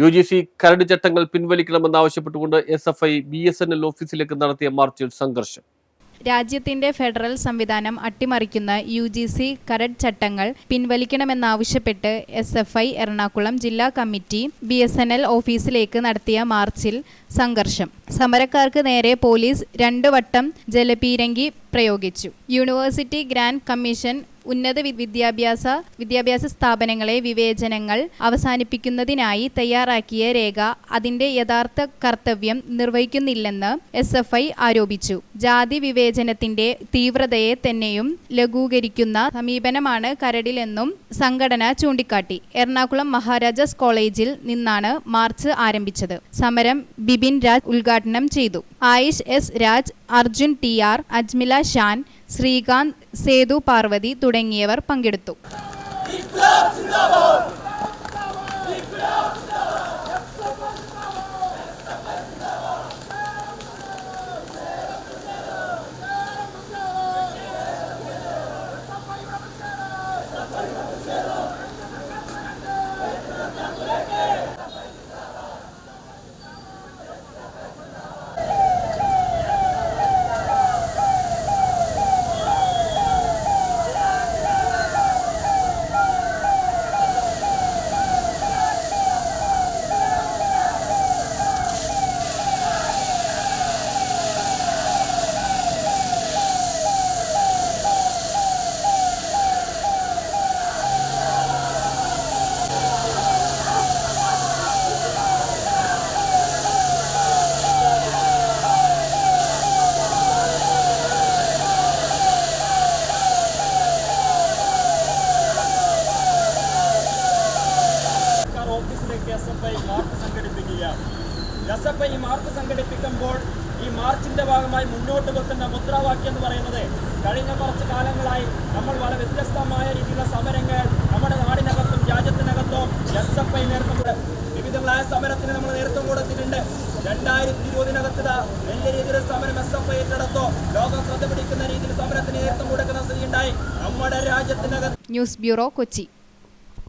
U G C കരട് ചട്ടങ്ങൾ പിൻവലിക്കണമെന്നാവശ്യപ്പെട്ടുകൊണ്ട് S F I B S N L ഓഫീസിലേക്ക് നടത്തിയ മാർച്ചിൽ സംഘർഷം. രാജ്യത്തിന്റെ ഫെഡറൽ സംവിധാനം അട്ടിമറിക്കുന്ന യു ജി സി കരട് ചട്ടങ്ങൾ പിൻവലിക്കണമെന്നാവശ്യപ്പെട്ട് എസ് എഫ് ഐ എറണാകുളം ജില്ലാ committee B S N L ഓഫീസിലേക്ക് നടത്തിയ മാർച്ചിൽ സംഘർഷം. സമരക്കാർക്ക് നേരെ പോലീസ് രണ്ടു വട്ടം ജലപീരങ്കി പ്രയോഗിച്ചു. യൂണിവേഴ്സിറ്റി ഗ്രാൻഡ് കമ്മീഷൻ ഉന്നത വിദ്യാഭ്യാസ വിദ്യാഭ്യാസ സ്ഥാപനങ്ങളെ വിവേചനങ്ങൾ അവസാനിപ്പിക്കുന്നതിനായി തയ്യാറാക്കിയ രേഖ അതിന്റെ യഥാർത്ഥ കർത്തവ്യം നിർവഹിക്കുന്നില്ലെന്ന് എസ് എഫ് ഐ ആരോപിച്ചു. ജാതി വിവേചനത്തിന്റെ തീവ്രതയെ തന്നെയും ലഘൂകരിക്കുന്ന സമീപനമാണ് കരടിലെന്നും സംഘടന ചൂണ്ടിക്കാട്ടി. എറണാകുളം മഹാരാജാസ് കോളേജിൽ നിന്നാണ് മാർച്ച് ആരംഭിച്ചത്. സമരം ബിബിൻ രാജ് ഉദ്ഘാടനം ചെയ്തു. Ayish S Raj Arjun T R Ajmila Shan Sreekanth Sethu Parvathy തുടങ്ങിയവർ പങ്കെടുത്തു. സർക്കാർ ഓഫീസിലേക്ക് എസ് എഫ് ഐ മാർച്ച് സംഘടിപ്പിക്കുകയാണ് എസ് എഫ് ഐ മാർച്ച് സംഘടിപ്പിക്കുമ്പോൾ ഈ മാർച്ചിന്റെ ഭാഗമായി മുന്നോട്ട് വെക്കുന്ന മുദ്രാവാക്യം എന്ന് പറയുന്നത് കഴിഞ്ഞ കുറച്ച് കാലങ്ങളായി നമ്മൾ വളരെ വ്യത്യസ്തമായ രീതിയിലുള്ള സമരങ്ങൾ നമ്മുടെ നാടിനകത്തും രാജ്യത്തിനകത്തും എസ് എഫ് ഐ നേതൃത്വം വിവിധങ്ങളായ സമരത്തിന് നമ്മൾ നേതൃത്വം കൊടുത്തിട്ടുണ്ട് രണ്ടായിരത്തി ഇരുപതിനകത്ത് വലിയ രീതിയിൽ സമരം എസ് എഫ് ഐ ഏറ്റെടുത്തോ ലോകം ശ്രദ്ധ പിടിക്കുന്ന രീതിയിൽ സമരത്തിന് നേതൃത്വം കൊടുക്കുന്ന സ്ഥിതി ഉണ്ടായി നമ്മുടെ രാജ്യത്തിനകത്ത് ന്യൂസ് ബ്യൂറോ കൊച്ചി